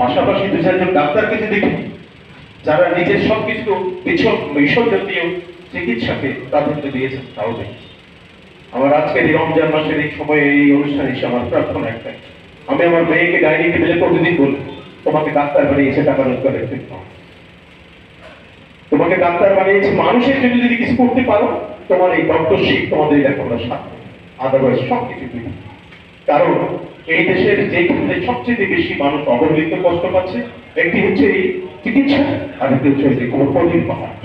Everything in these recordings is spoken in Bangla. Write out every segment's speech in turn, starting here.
পাশাপাশি দু চারজন ডাক্তারকে যে দেখি, যারা নিজের সবকিছু বিছক বিসর্জন দিয়েও চিকিৎসাকে প্রাধান্য দিয়েছেন, তাও দেখি। আমার আজকের এই রমজান মাসের এই সময়ে, এই অনুষ্ঠানে এসে আমার প্রার্থনা একটাই। আমি আমার মেয়েকে ডায়েরি টেবিলে প্রতিদিন বলি, তোমাকে ডাক্তার বানিয়েছে, টাকা রোজগারের জন্য। তোমাকে ডাক্তার বানিয়েছে, মানুষের জন্য যদি কিছু করতে পারো, তোমার এই ডক্টরশিপ তোমাদের লেখাপড়া সাথে। আদারওয়াইজ সব কিছু কারণ এই দেশের যে ক্ষেত্রে সবচেয়ে বেশি মানুষ অবহেলিত কষ্ট পাচ্ছে একটি হচ্ছে এই চিকিৎসা আর একটি হচ্ছে যে কোরপলির পাহাড়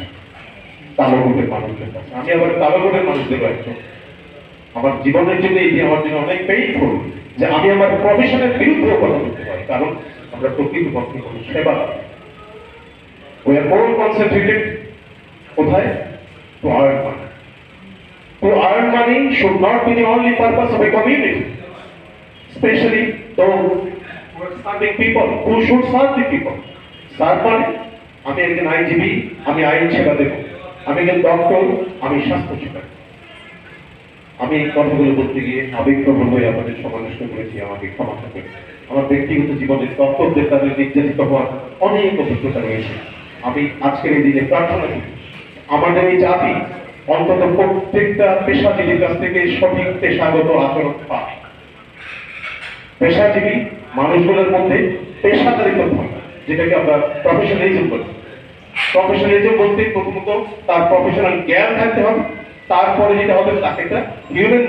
কালো কোটের মানুষদের কাছে। আমি আবার কালো কোটের মানুষদের একজন আমার জীবনের জন্য যে আমার জন্য অনেক পেইনফুল যে আমি আমার প্রফেশনের বিরুদ্ধে কথা বলতে পারি। কারণ আমরা প্রকৃত পক্ষে কোনো সেবা। We are more কোথায়? To earn money. To earn money should not be the only purpose of a community, especially those who are serving people, who should serve the people. Serve মানে আমি একজন আইনজীবী আমি আইন সেবা দেব আমি একজন ডক্টর আমি স্বাস্থ্য সেবা। আমি এই কথাগুলো বলতে গিয়ে আবেগপ্রবণ হয়ে আপনাদের সমালোচনা করেছি আমাকে ক্ষমা করবেন আমার ব্যক্তিগত জীবনের তত্ত্বদের তাদের নির্যাতিত হওয়ার অনেক অভিজ্ঞতা রয়েছে আমি আজকের এই দিনে প্রার্থনা করি আমাদের এই জাতি অন্তত প্রত্যেকটা পেশাজীবীর কাছ থেকে সঠিক পেশাগত আচরণ পায় পেশাজীবী মানুষগুলোর মধ্যে পেশাদারিত্ব যেটাকে আমরা প্রফেশনালিজম বলি। প্রফেশনালিজম বলতে প্রথমত তার প্রফেশনাল জ্ঞান থাকতে হবে, তারপরে যেটা হবে তাকে একটা হিউম্যান